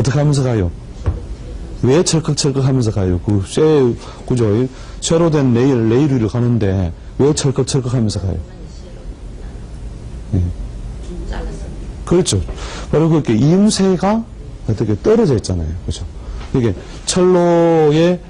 어떻게 하면서 가요? 왜 철컥철컥 하면서 가요? 그 쇠, 그죠? 쇠로 된 레일, 레일 위를 가는데 왜 철컥철컥 하면서 가요? 예. 그렇죠. 그리고 이렇게 이음새가 어떻게 떨어져 있잖아요. 그죠? 이게 철로에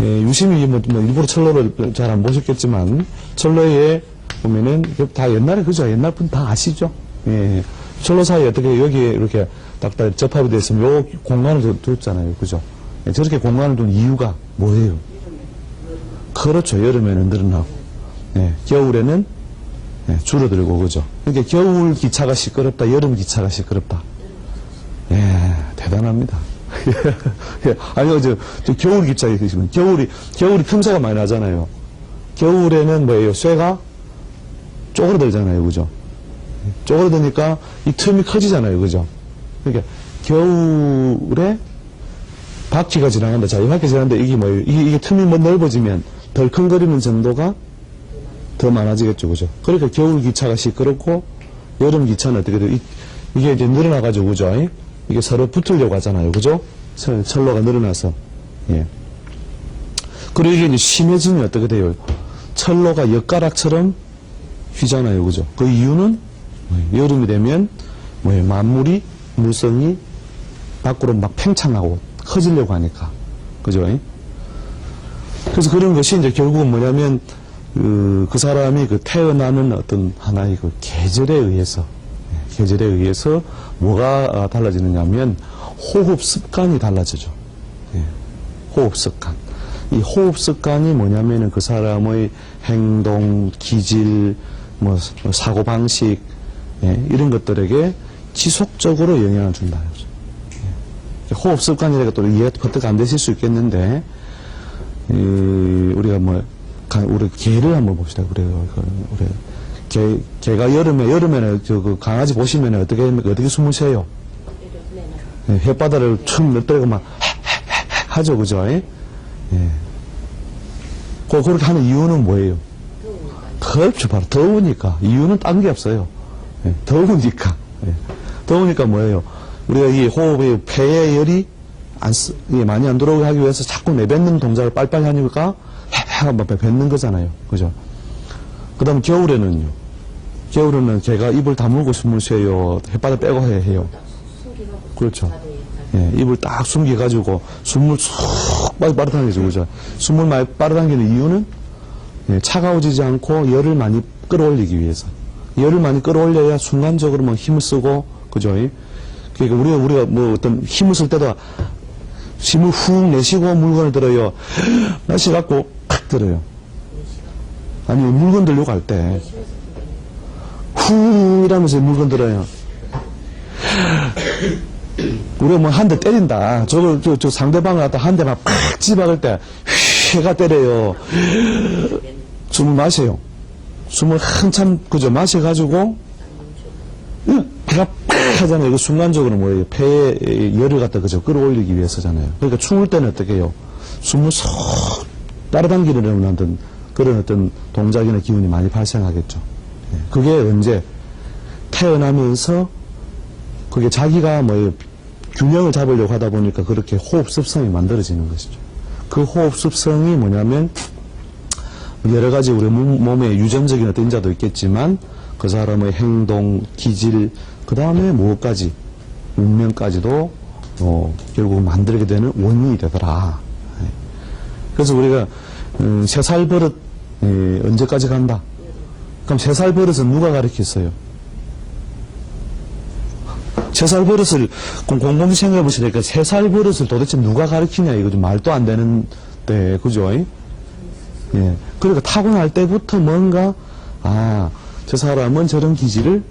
예, 유심히 뭐, 뭐 일부러 철로를 잘 안 보셨겠지만 철로에 보면은 이게 다 옛날에 그죠? 옛날 분 다 아시죠? 예. 철로 사이에 어떻게 여기에 이렇게 딱딱 접합이 있으면 요 공간을 두- 뒀잖아요. 그죠? 예, 저렇게 공간을 둔 이유가 뭐예요? 그렇죠. 여름에는 늘어나고, 예, 겨울에는 예, 줄어들고, 그죠? 그러니까 겨울 기차가 시끄럽다, 여름 기차가 시끄럽다. 예, 대단합니다. 예, 아니요, 저, 저 겨울 기차에 계시면, 겨울이, 겨울이 틈새가 많이 나잖아요. 겨울에는 뭐예요? 쇠가 쪼그러들잖아요. 그죠? 쪼그러드니까 이 틈이 커지잖아요. 그죠? 그러니까 겨울에 바퀴가 지나간다. 자, 이 바퀴 지나간다. 이게 뭐예요? 이게, 이게 틈이 뭐 넓어지면 덜컹거리는 정도가 더 많아지겠죠. 그죠? 그러니까 겨울 기차가 시끄럽고 여름 기차는 어떻게 돼요? 이, 이게 이제 늘어나가지고, 그죠? 이? 이게 서로 붙으려고 하잖아요. 그죠? 철, 철로가 늘어나서. 예. 그리고 이게 이제 심해지면 어떻게 돼요? 철로가 엿가락처럼 휘잖아요. 그죠? 그 이유는? 여름이 되면 뭐예요? 만물이, 물성이 밖으로 막 팽창하고 커지려고 하니까. 그죠? 이? 그래서 그런 것이 이제 결국은 뭐냐면 그, 그 사람이 그 태어나는 어떤 하나의 그 계절에 의해서 예, 계절에 의해서 뭐가 아, 달라지느냐면 호흡 습관이 달라지죠. 예, 호흡 습관. 이 호흡 습관이 뭐냐면은 그 사람의 행동, 기질, 뭐 사고 방식 예, 이런 것들에게 지속적으로 영향을 준다. 예. 호흡 습관이라고 또 이해가 퍼뜩 안 되실 수 있겠는데 이, 우리가 뭐, 가- 우리 개를 한번 봅시다. 그래요. 그, 우리 개, 개가 여름에, 여름에는 저, 그 강아지 보시면 어떻게, 어떻게 숨을 쉬어요? 예, 혓바닥을 툭 넣더라고 막, 하죠. 그죠? 예. 예. 그, 그렇게 하는 이유는 뭐예요? 그렇죠. 바로 더우니까. 이유는 딴 게 없어요. 예, 더우니까. 예. 더우니까 뭐예요? 우리가 이 호흡의 폐의 열이 안 쓰, 이게 많이 안 들어오게 하기 위해서 자꾸 내뱉는 동작을 빨리빨리 하니까 해가 막 뱉는 거잖아요. 그죠? 그 다음 겨울에는요. 겨울에는 걔가 입을 다물고 숨을 쉬어요. 햇바닥 빼고 해요. 그렇죠. 예, 입을 딱 숨겨가지고 숨을 쑥 빨아당기죠. 그죠? 숨을 많이 빨아당기는 이유는 예, 차가워지지 않고 열을 많이 끌어올리기 위해서. 열을 많이 끌어올려야 순간적으로 뭐 힘을 쓰고, 그죠? 예? 그러니까 우리가, 우리가 뭐 어떤 힘을 쓸 때도 힘을 훅 내쉬고 물건을 들어요. 내쉬갖고 팍 들어요. 아니면 물건 들려고 할 때, 후 이러면서 물건 들어요. 우리가 뭐 한 대 때린다. 저걸, 저, 저 상대방을 갖다 한 대만 팍 집어갈 때, 휘가 때려요. 숨을 마셔요. 숨을 한참, 그죠, 마셔가지고, 음, 배가 팍 하잖아요. 그 순간적으로 뭐예요? 폐에 열을 갖다 그죠, 끌어올리기 위해서잖아요. 그러니까 추울 때는 어떻게 해요? 숨을 쏙 따라당기려는 어떤 그런 어떤 동작이나 기운이 많이 발생하겠죠. 예. 그게 언제? 태어나면서 그게 자기가 뭐 균형을 잡으려고 하다 보니까 그렇게 호흡 습성이 만들어지는 것이죠. 그 호흡 습성이 뭐냐면 여러 가지 우리 몸, 몸의 유전적인 어떤 인자도 있겠지만 그 사람의 행동, 기질, 그 다음에 무엇까지 운명까지도 어, 결국 만들게 되는 원인이 되더라. 예. 그래서 우리가 음, 세살 버릇 예, 언제까지 간다? 그럼 세 살 버릇은 누가 가르쳤어요? 세 살 버릇을 공- 곰곰이 생각해 보시니까 세 살 버릇을 도대체 누가 가르치냐 이거 좀 말도 안 되는데 그죠? 예. 그러니까 타고날 때부터 뭔가 아, 저 사람은 저런 기질을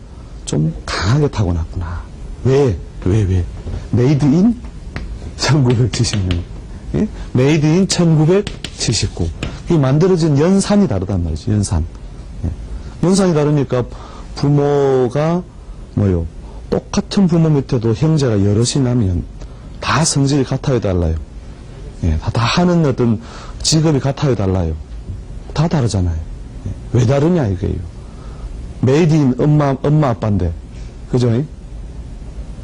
좀 강하게 타고났구나. 왜? 왜, 왜? 메이드 인 1976. 예? 메이드 인 1979. 이 만들어진 연산이 다르단 말이죠, 연산. 예. 연산이 다르니까 부모가 뭐요? 똑같은 부모 밑에도 형제가 여럿이 나면 다 성질이 같아요, 달라요? 예, 다, 다 하는 어떤 직업이 같아요, 달라요? 다 다르잖아요. 예. 왜 다르냐, 이거예요. 메이드인 엄마, 엄마, 아빠인데. 그죠?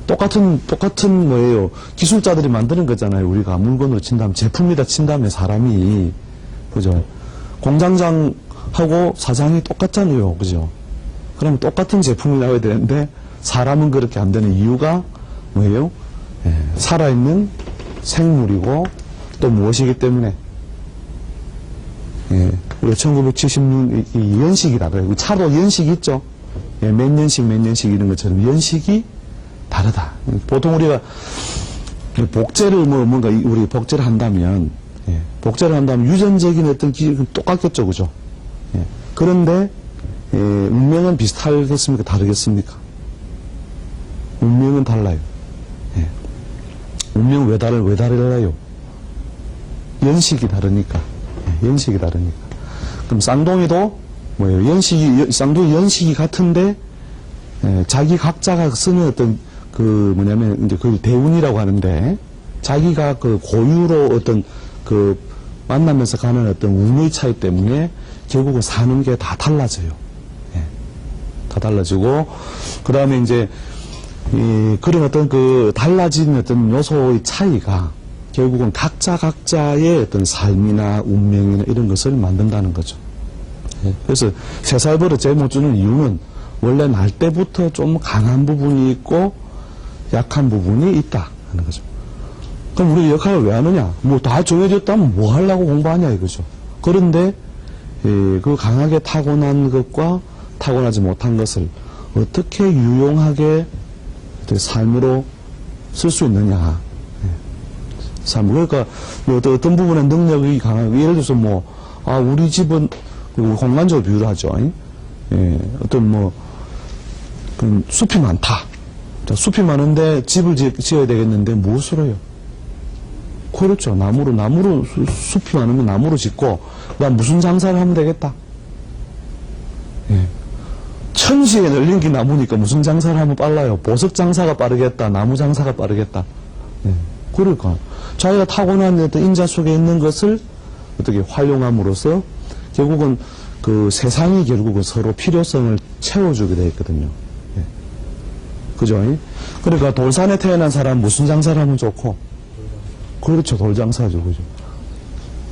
똑같은, 똑같은 뭐예요. 기술자들이 만드는 거잖아요. 우리가 물건으로 친다면, 제품이다 친다면 사람이. 그죠? 공장장하고 사장이 똑같잖아요. 그죠? 그럼 똑같은 제품이 나와야 되는데, 사람은 그렇게 안 되는 이유가 뭐예요? 예, 살아있는 생물이고, 또 무엇이기 때문에, 예, 우리가 1976, 이, 이 연식이라 그래요. 차도 연식이 있죠? 예, 몇 년씩 몇 년씩 이런 것처럼 연식이 다르다. 보통 우리가 이 복제를 뭐 뭔가 이- 우리 복제를 한다면 예, 복제를 한다면 유전적인 어떤 기준은 똑같겠죠, 그죠? 예, 그런데 예, 운명은 비슷하겠습니까? 다르겠습니까? 운명은 달라요. 예. 운명 왜 다를 왜 다르나요? 연식이 다르니까. 예, 연식이 다르니까. 그럼 쌍둥이도 뭐예요? 연식이 연- 쌍둥이 연식이 같은데 예, 자기 각자가 쓰는 어떤 그 뭐냐면 이제 그걸 대운이라고 하는데 자기가 그 고유로 어떤 그 만나면서 가는 어떤 운의 차이 때문에 결국은 사는 게 다 달라져요. 예. 다 달라지고 그 다음에 이제 이 그런 어떤 그 달라진 어떤 요소의 차이가 결국은 각자 각자의 어떤 삶이나 운명이나 이런 것을 만든다는 거죠. 예, 그래서 세 살 버릇 제못 주는 이유는 원래 날 때부터 좀 강한 부분이 있고 약한 부분이 있다 하는 거죠. 그럼 우리 역할을 왜 하느냐? 뭐 다 정해졌다면 뭐 하려고 공부하냐 이거죠. 그런데 예, 그 강하게 타고난 것과 타고나지 못한 것을 어떻게 유용하게 삶으로 쓸 수 있느냐. 예. 삶 그러니까 뭐 어떤, 어떤 부분에 능력이 강하고 예를 들어서 뭐 아 우리 집은 그 공간적으로 비유를 하죠. 예, 어떤 뭐 그 숲이 많다. 자, 숲이 많은데 집을 지, 지어야 되겠는데 무엇으로 해요? 그렇죠. 나무로, 나무로, 수- 숲이 많으면 나무로 짓고, 나 무슨 장사를 하면 되겠다? 예. 천시에 널린 게 나무니까 무슨 장사를 하면 빨라요? 보석 장사가 빠르겠다. 나무 장사가 빠르겠다. 예. 그러니까. 자기가 타고난 인자 속에 있는 것을 어떻게 활용함으로써 결국은 그 세상이 결국은 서로 필요성을 채워주게 되어 있거든요. 예. 그죠? 그러니까 돌산에 태어난 사람 무슨 장사를 하면 좋고, 그렇죠. 돌장사죠. 그죠.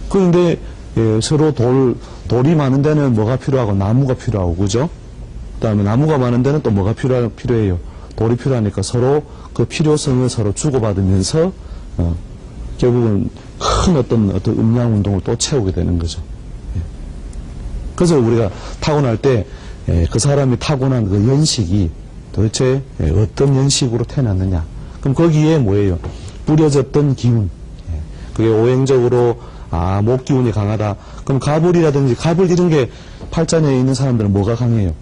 그런데, 예, 서로 돌, 돌이 많은 데는 뭐가 필요하고, 나무가 필요하고, 그죠? 그 다음에 나무가 많은 데는 또 뭐가 필요, 필요해요? 돌이 필요하니까 서로 그 필요성을 서로 주고받으면서, 어, 결국은 큰 어떤, 어떤 음양 운동을 또 채우게 되는 거죠. 예. 그래서 우리가 타고날 때, 예, 그 사람이 타고난 그 연식이 도대체 예, 어떤 연식으로 태어났느냐. 그럼 거기에 뭐예요? 뿌려졌던 기운. 예, 그게 오행적으로, 아, 목 기운이 강하다. 그럼 가불이라든지, 가불 이런 게 팔자녀에 있는 사람들은 뭐가 강해요?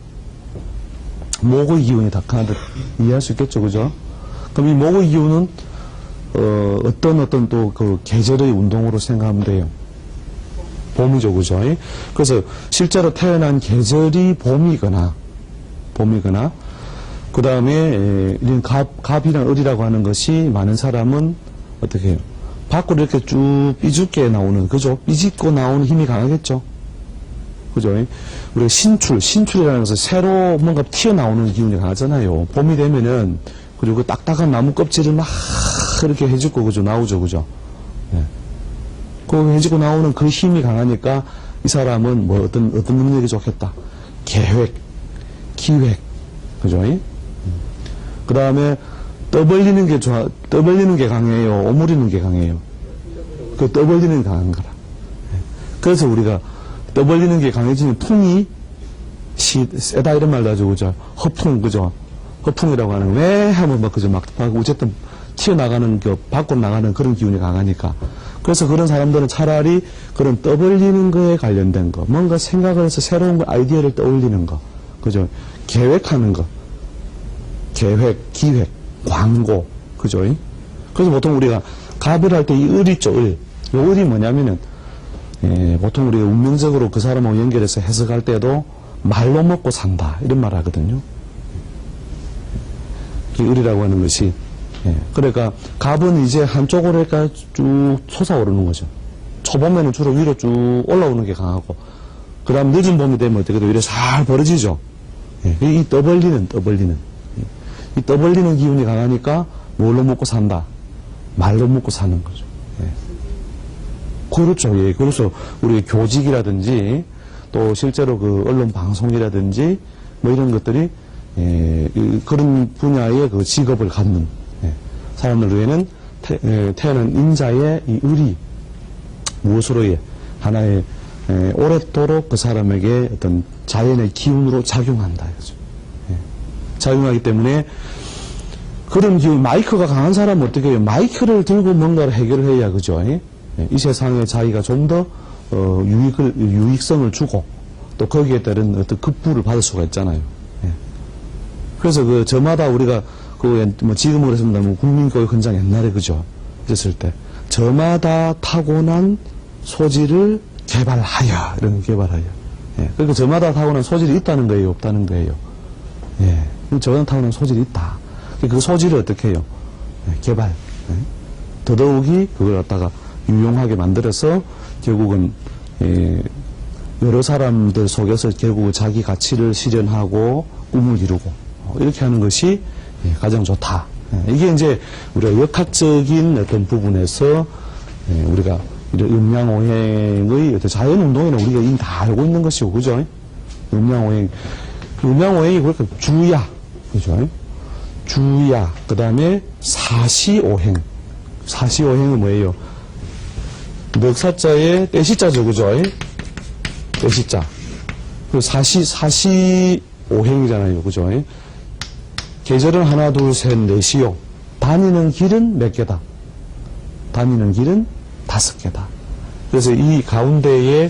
목의 기운이 다 강하다. 이해할 수 있겠죠, 그죠? 그럼 이 목의 기운은, 어, 어떤 어떤 또 그 계절의 운동으로 생각하면 돼요. 봄이죠, 그죠? 그래서 실제로 태어난 계절이 봄이거나, 봄이거나, 그 다음에, 이런 갑, 갑이랑 을이라고 하는 것이 많은 사람은 어떻게 해요? 밖으로 이렇게 쭉 삐죽게 나오는, 그죠? 삐집고 나오는 힘이 강하겠죠? 그죠? 우리가 신출, 신출이라는 것은 새로 뭔가 튀어나오는 기운이 강하잖아요. 봄이 되면은, 그리고 그 딱딱한 나무 껍질을 막 이렇게 해주고, 그죠? 나오죠, 그죠? 예. 그 해지고 나오는 그 힘이 강하니까 이 사람은 뭐 어떤, 어떤 능력이 좋겠다. 계획, 기획, 그죠? 그 다음에 떠벌리는 게 좋아, 떠벌리는 게 강해요. 오므리는 게 강해요. 그 떠벌리는 게 강한 거라. 예. 그래서 우리가 떠벌리는 게 강해지는 풍이 시, 세다 이런 말도 하죠. 그죠? 허풍, 그죠? 허풍이라고 하는, 왜 하면 막, 그죠? 막, 막 어쨌든 튀어나가는, 그, 밖으로 나가는 그런 기운이 강하니까. 그래서 그런 사람들은 차라리 그런 떠벌리는 거에 관련된 거, 뭔가 생각을 해서 새로운 거, 아이디어를 떠올리는 거, 그죠? 계획하는 거, 계획, 기획, 광고, 그죠? 그래서 보통 우리가 갑을 할 때 이 을 있죠, 을. 이 을이 뭐냐면은, 예, 보통 우리가 운명적으로 그 사람하고 연결해서 해석할 때도 말로 먹고 산다. 이런 말 하거든요. 이 을이라고 하는 것이. 예, 그러니까 갑은 이제 한쪽으로 이렇게 쭉 솟아오르는 거죠. 초봄에는 주로 위로 쭉 올라오는 게 강하고, 그 다음 늦은 봄이 되면 어떻게 돼요? 이래 살 벌어지죠. 예, 이 떠벌리는, 떠벌리는. 예. 이 떠벌리는 기운이 강하니까 뭘로 먹고 산다? 말로 먹고 사는 거죠. 예. 그렇죠. 예. 그래서 우리 교직이라든지 또 실제로 그 언론 방송이라든지 뭐 이런 것들이 예, 이- 그런 분야의 그 직업을 갖는 예, 사람들 외에는 태, 예, 태어난 인자의 이 의리 무엇으로의 하나의 에, 오랫도록 그 사람에게 어떤 자연의 기운으로 작용한다 이거죠. 예. 작용하기 때문에 그런 기운 마이크가 강한 사람은 어떻게 해요? 마이크를 들고 뭔가를 해결을 해야 그죠? 예? 예, 이 세상에 자기가 좀더 어, 유익을 유익성을 주고 또 거기에 따른 어떤 급부를 받을 수가 있잖아요. 예. 그래서 그 저마다 우리가 그뭐 지금으로 했습니다. 뭐 국민교육 현장 옛날에 그죠? 있었을 때 저마다 타고난 소질을 개발하여 이런 거 개발하여. 예. 그러니까 저마다 타고난 소질이 있다는 거예요, 없다는 거예요. 예. 저마다 타고난 소질이 있다. 그 소질을 어떻게 해요? 예, 개발. 예. 더더욱이 그걸 갖다가 유용하게 만들어서 결국은 예, 여러 사람들 속에서 결국 자기 가치를 실현하고 꿈을 이루고 어, 이렇게 하는 것이 예, 가장 좋다. 예, 이게 이제 우리가 역학적인 어떤 부분에서 예, 우리가 음양오행의 어떤 자연운동에는 우리가 이미 다 알고 있는 것이고 그죠? 음양오행 음양오행이 그러니까 주야 그죠? 주야 그 다음에 사시오행 사시오행은 뭐예요? 넉사자에 떼시자죠 그죠? 떼시자 그 사시 사시 오행이잖아요 그죠? 계절은 하나 둘 셋 넷이요 다니는 길은 몇 개다 다니는 길은 다섯 개다 그래서 이 가운데에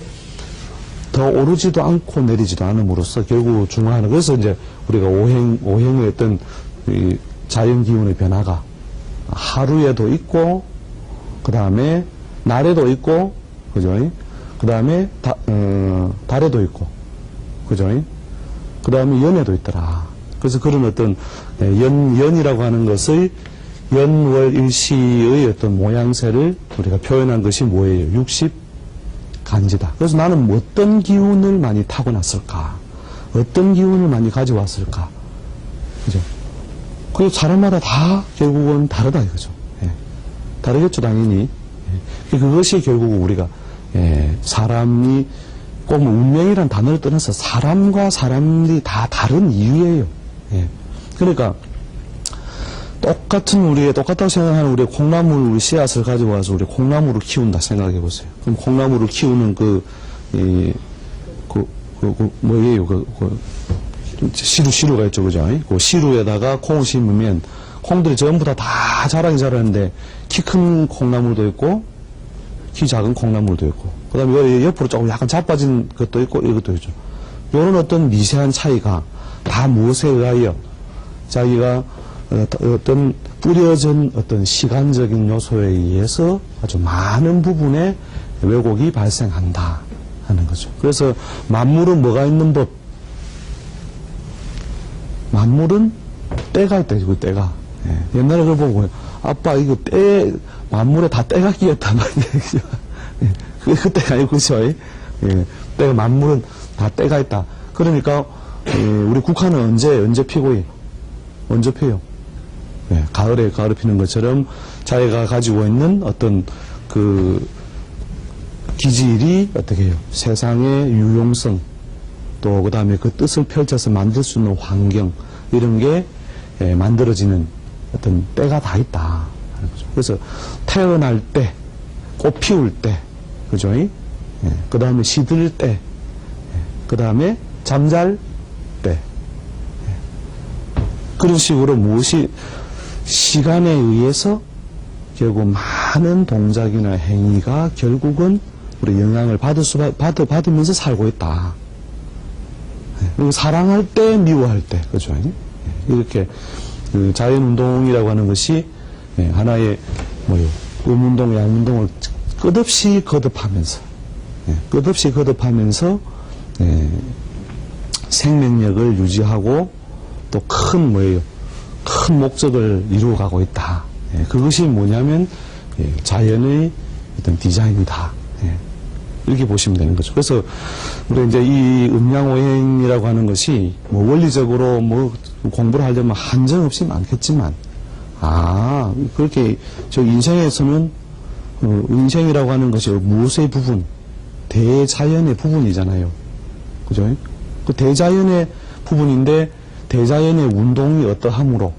더 오르지도 않고 내리지도 않음으로써 결국 중화하는 그래서 이제 우리가 오행 오행의 어떤 이 자연 기운의 변화가 하루에도 있고 그 다음에 날에도 있고 그죠? 그 다음에 어, 달에도 있고 그죠? 그 다음에 연에도 있더라. 그래서 그런 어떤 예, 연 연이라고 하는 것의 연월 일시의 어떤 모양새를 우리가 표현한 것이 뭐예요? 60 간지다. 그래서 나는 어떤 기운을 많이 타고났을까? 어떤 기운을 많이 가져왔을까? 그죠? 그 사람마다 다 결국은 다르다 이거죠. 예. 다르겠죠, 당연히. 예. 그것이 결국 우리가 예, 사람이 꼭뭐 운명이란 단어를 떠나서 사람과 사람이 다 다른 이유예요. 예. 그러니까 똑같은 우리의 똑같다고 생각하는 우리의 콩나물 우리 씨앗을 가지고 와서 우리 콩나물을 키운다 생각해 보세요. 그럼 콩나물을 키우는 그, 이, 그, 그, 그 뭐예요? 그, 그 시루 시루가 있죠, 그죠? 그 시루에다가 콩을 심으면 콩들이 전부 다 다 자라긴 자라는데 키 큰 콩나물도 있고 키 작은 콩나물도 있고 그다음에 요 옆으로 조금 약간 자빠진 것도 있고 이것도 있죠. 요런 어떤 미세한 차이가 다 무엇에 의하여 자기가 어, 어떤 뿌려진 어떤 시간적인 요소에 의해서 아주 많은 부분에 왜곡이 발생한다 하는 거죠. 그래서 만물은 뭐가 있는 법? 만물은 때가 있다, 이거 때가. 예. 옛날에 그걸 보고, 아빠, 이거 때, 만물에 다 때가. 그죠? 예. 그게 그 때가 아니고, 그죠? 예. 때가, 만물은 다 때가 있다. 그러니까, 예, 우리 국화는 언제, 언제 피고, 해? 언제 피요? 예, 가을에, 가을에 피는 것처럼 자기가 가지고 있는 어떤 그 기질이 어떻게 해요? 세상의 유용성, 또 그다음에 그 뜻을 펼쳐서 만들 수 있는 환경 이런 게 예, 만들어지는 어떤 때가 다 있다. 그래서 태어날 때, 꽃 피울 때, 그죠? 예, 그 다음에 시들 때, 그 다음에 잠잘 때. 예. 그런 식으로 무엇이 시간에 의해서 결국 많은 동작이나 행위가 결국은 우리 영향을 받을 수 받, 받으면서 살고 있다. 그리고 사랑할 때, 미워할 때, 그죠? 예, 이렇게 그 자연운동이라고 하는 것이 예, 하나의 뭐요, 음운동, 양운동을 끝없이 거듭하면서, 예, 끝없이 거듭하면서 예, 생명력을 유지하고 또 큰 뭐예요, 큰 목적을 이루어가고 있다. 예, 그것이 뭐냐면 예, 자연의 어떤 디자인이다. 예. 이렇게 보시면 되는 거죠. 그래서 우리 이제 이 음양오행이라고 하는 것이 뭐 원리적으로 뭐 공부를 하려면 한정 없이 많겠지만 아 그렇게 저 인생에서는 어, 인생이라고 하는 것이 무엇의 부분 대자연의 부분이잖아요. 그죠? 그 대자연의 부분인데 대자연의 운동이 어떠함으로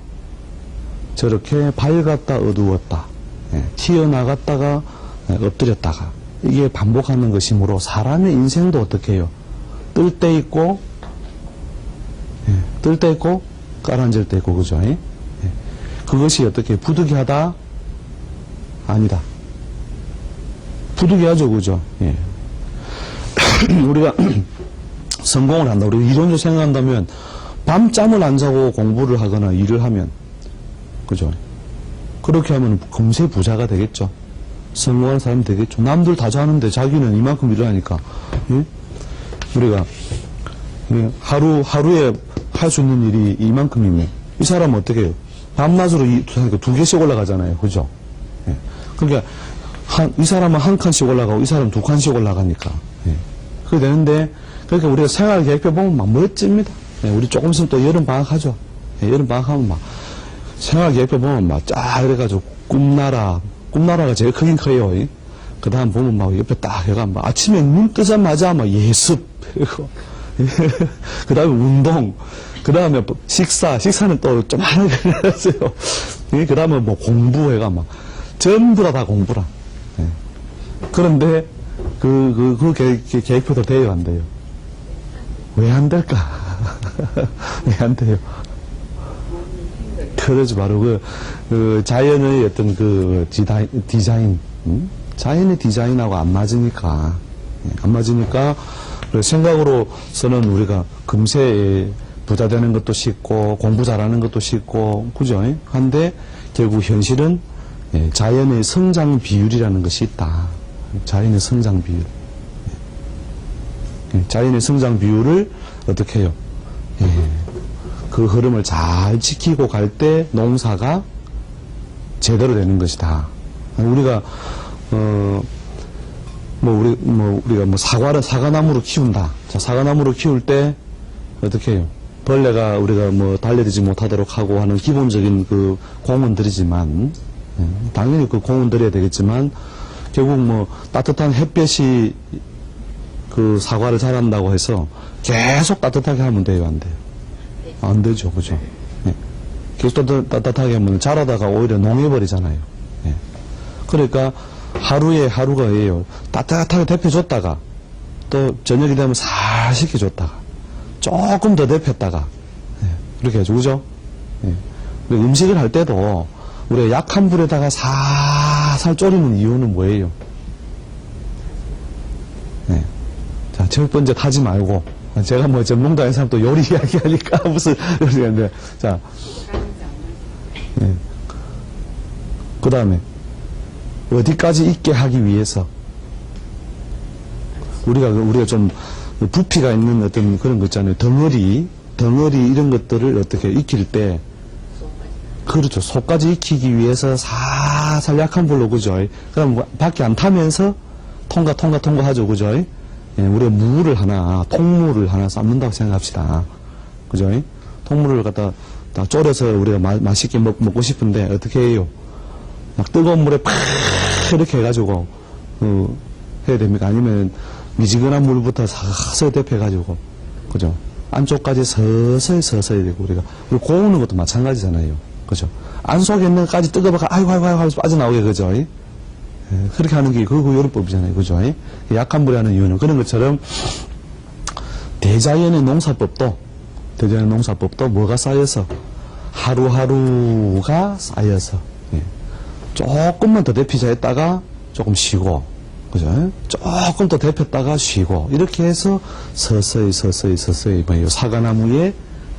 저렇게 밝았다 어두웠다 예, 튀어나갔다가 예, 엎드렸다가 이게 반복하는 것이므로 사람의 인생도 어떻게 해요? 뜰 때 있고 예, 뜰때 있고 깔아앉을 때 있고 그죠? 그것이 어떻게 부득이하다? 아니다. 부득이하죠 그죠? 예. 우리가 성공을 한다. 우리 이론적으로 생각한다면 밤잠을 안 자고 공부를 하거나 일을 하면 그죠? 그렇게 하면 금세 부자가 되겠죠. 성공한 사람이 되겠죠. 남들 다 자는데 자기는 이만큼 일을 하니까 예? 우리가 예, 하루 하루에 할 수 있는 일이 이만큼이면 이 사람은 어떻게 해요? 밤낮으로 이, 두 개씩 올라가잖아요. 그죠? 예. 그러니까 한, 이 사람은 한 칸씩 올라가고 이 사람은 두 칸씩 올라가니까 예. 그게 되는데 그러니까 우리가 생활 계획표 보면 막 멋집니다. 예, 우리 조금 있으면 또 여름 방학 하죠. 예, 여름 방학 하면 막 생활 계획표 보면 막쫙 이래가지고 꿈나라 꿈나라가 제일 크긴 커요. 그 다음 보면 막 옆에 딱 해가 막 아침에 눈 뜨자마자 막 예습 그 다음에 운동 그 다음에 식사 식사는 또좀 많이 그랬어요. 그 다음에 뭐 공부해가 막 전부 다 다 공부라. 예. 그런데 그, 그, 그 계획, 계획표도 돼요, 안 돼요? 왜 안 될까? 왜안 돼요? 그러지 바로 그, 그 자연의 어떤 그 디자인, 음? 자연의 디자인하고 안 맞으니까, 예, 안 맞으니까 그 생각으로서는 우리가 금세 부자 되는 것도 쉽고 공부 잘하는 것도 쉽고 그죠? 한데 결국 현실은 예, 자연의 성장 비율이라는 것이 있다. 자연의 성장 비율. 예, 자연의 성장 비율을 어떻게 해요? 예, 그 흐름을 잘 지키고 갈 때 농사가 제대로 되는 것이다. 우리가 어, 뭐 우리 뭐 우리가 뭐 사과를 사과나무로 키운다. 자 사과나무로 키울 때 어떻게 해요? 벌레가 우리가 뭐 달려들지 못하도록 하고 하는 기본적인 그 공은 들이지만 예, 당연히 그 공은 들여야 되겠지만 결국 뭐 따뜻한 햇볕이 그 사과를 자란다고 해서 계속 따뜻하게 하면 돼요, 안 돼요? 안 되죠, 그죠? 예. 계속 따뜻, 따뜻 하게 하면 자라다가 오히려 농해버리잖아요. 예. 그러니까 하루에 하루가 예요. 따뜻하게 데펴줬다가 또 저녁이 되면 살 식혀줬다가 조금 더 데폈다가 예. 그렇게 해죠, 그죠? 예. 우리 음식을 할 때도 우리가 약한 불에다가 살살 졸이는 이유는 뭐예요? 예. 번째 타지 말고 제가 뭐 전문가인 사람 또 요리 이야기하니까 무슨 요리인데 자, 예. 그 다음에 어디까지 있게 하기 위해서 우리가 그- 우리가 좀 부피가 있는 어떤 그런 거 있잖아요. 덩어리 덩어리 이런 것들을 어떻게 익힐 때 그렇죠. 속까지 익히기 위해서 살살 약한 불로 그죠. 그럼 뭐 밖에 안 타면서 통과 통과 통과하죠. 그죠. 예, 우리가 무를 하나 통무를 하나 삶는다고 생각합시다. 그죠. 통무를 갖다 다 졸여서 우리가 마, 맛있게 먹, 먹고 싶은데 어떻게 해요? 막 뜨거운 물에 팍 이렇게 해가지고 어, 해야 됩니까? 아니면 미지근한 물부터 서서히 데펴가지고 그죠? 안쪽까지 서서히 서서히 되고 우리가 우리 고우는 것도 마찬가지잖아요. 그죠? 안 속에 있는 것까지 뜨거워가 아이고 아이고 아이고 하면서 빠져나오게 그죠? 예, 그렇게 하는 게 그거 요리법이잖아요. 그죠? 예? 약한 불에 하는 이유는 그런 것처럼 대자연의 농사법도 대자연의 농사법도 뭐가 쌓여서 하루하루가 쌓여서 예. 조금만 더 데피자 했다가 조금 쉬고 그죠? 조금 더 데폈다가 쉬고 이렇게 해서 서서히 서서히 서서히 뭐요 사과나무에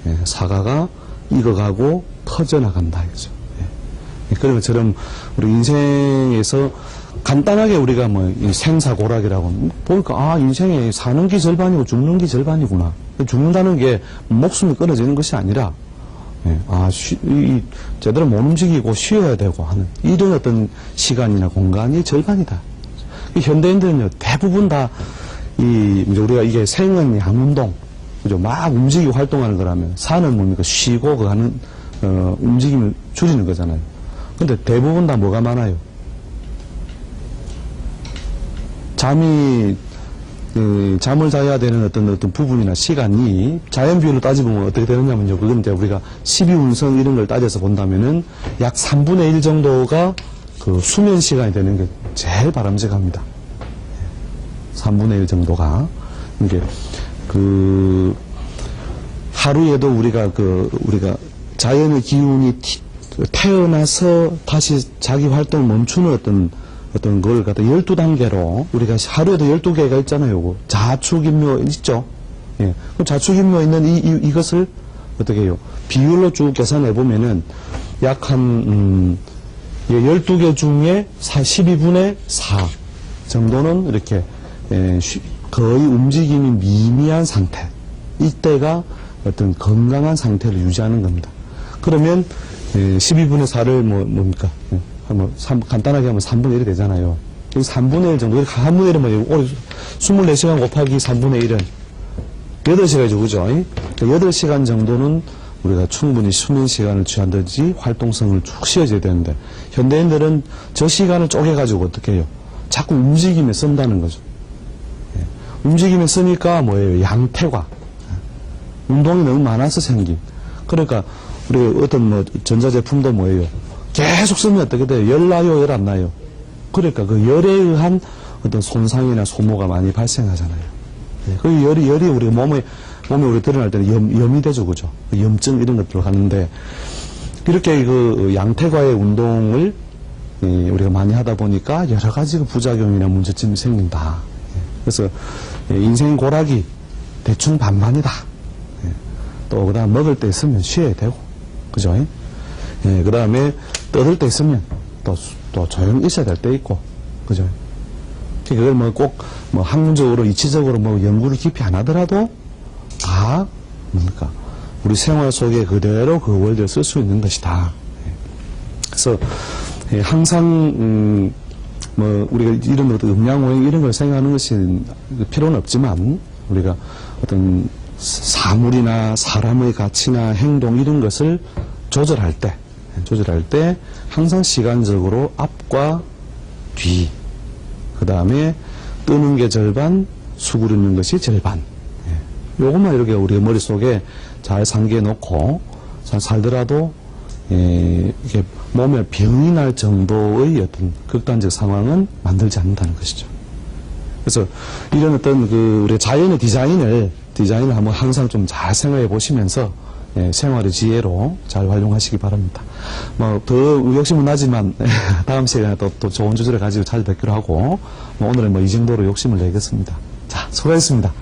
예, 사과가 익어가고 터져나간다 이거죠. 예. 그런 것처럼 우리 인생에서 간단하게 우리가 뭐이 생사고락이라고 보니까 아 인생에 사는 게 절반이고 죽는 게 절반이구나. 죽는다는 게 목숨이 끊어지는 것이 아니라 예, 아, 쉬, 이, 제대로 못 움직이고 쉬어야 되고 하는 이런 어떤 시간이나 공간이 절반이다. 이 현대인들은요, 대부분 다, 이, 우리가 이게 생은 양운동, 그죠? 막 움직이고 활동하는 거라면, 산은 뭡니까? 쉬고 그 하는, 어, 움직임을 줄이는 거잖아요. 근데 대부분 다 뭐가 많아요? 잠이, 그, 잠을 자야 되는 어떤 어떤 부분이나 시간이 자연 비율로 따지보면 어떻게 되느냐면요. 그건 이제 우리가 12운성 이런 걸 따져서 본다면은 약 3분의 1 정도가 그 수면 시간이 되는 게 제일 바람직합니다. 3분의 1 정도가. 이게 그 하루에도 우리가 그 우리가 자연의 기운이 티- 태어나서 다시 자기 활동을 멈추는 어떤 어떤 걸 갖다 12단계로 우리가 하루에도 12개가 있잖아요. 자축인묘 있죠? 예. 자축인묘 있는 이, 이, 이것을 어떻게 해요? 비율로 쭉 계산해 보면은 약 한, 음, 예, 12개 중에 4, 12분의 4 정도는 이렇게 예, 쉬- 거의 움직임이 미미한 상태. 이때가 어떤 건강한 상태를 유지하는 겁니다. 그러면 예, 12분의 4를 뭐 뭡니까? 예, 한번 삼- 간단하게 하면 3분의 1이 되잖아요. 이 3분의 1 정도, 3분의 1은 뭐예요? 오늘 24시간 곱하기 3분의 1은 8시간이죠, 그죠? 8시간 정도는 우리가 충분히 수면 시간을 취한다든지 활동성을 쭉 쉬어줘야 되는데, 현대인들은 저 시간을 쪼개가지고 어떻게 해요? 자꾸 움직임에 쓴다는 거죠. 예. 움직임에 쓰니까 뭐예요? 양태과. 예. 운동이 너무 많아서 생긴. 그러니까, 우리 어떤 뭐 전자제품도 뭐예요? 계속 쓰면 어떻게 돼요? 열 나요, 열 안 나요? 그러니까 그 열에 의한 어떤 손상이나 소모가 많이 발생하잖아요. 예, 그 열이, 열이 우리 몸에, 몸에 우리 드러날 때는 염, 염이 되죠, 그죠? 그 염증 이런 것들 가는데, 이렇게 그 양태과의 운동을 예, 우리가 많이 하다 보니까 여러 가지 그 부작용이나 문제점이 생긴다. 예, 그래서 예, 인생 고락이 대충 반반이다. 예, 또 그다음 먹을 때 있으면 쉬어야 되고, 그죠? 예, 그 다음에 떠들 때 있으면 또, 수- 또 조용히 있어야 될 때 있고, 그죠? 그걸 뭐 꼭 뭐 학문적으로 이치적으로 뭐 연구를 깊이 안 하더라도 다 뭡니까 우리 생활 속에 그대로 그 원리를 쓸 수 있는 것이다. 예. 그래서 예, 항상 음, 뭐 우리가 이런 어떤 음양오행 이런 걸 생각하는 것이 필요는 없지만 우리가 어떤 사물이나 사람의 가치나 행동 이런 것을 조절할 때 조절할 때 항상 시간적으로 앞과 뒤 그 다음에 뜨는 게 절반, 수그리는 것이 절반. 예. 요것만 이렇게 우리 머릿속에 잘 상기해 놓고 잘 살더라도 예, 이게 몸에 병이 날 정도의 어떤 극단적 상황은 만들지 않는다는 것이죠. 그래서 이런 어떤 그 우리 자연의 디자인을 디자인을 한번 항상 좀 잘 생각해 보시면서 예, 생활의 지혜로 잘 활용하시기 바랍니다. 뭐 더 욕심은 나지만 다음 시간에 또, 또 좋은 주제를 가지고 찾아뵙기로 하고 뭐 오늘은 뭐 이 정도로 욕심을 내겠습니다. 자, 수고했습니다.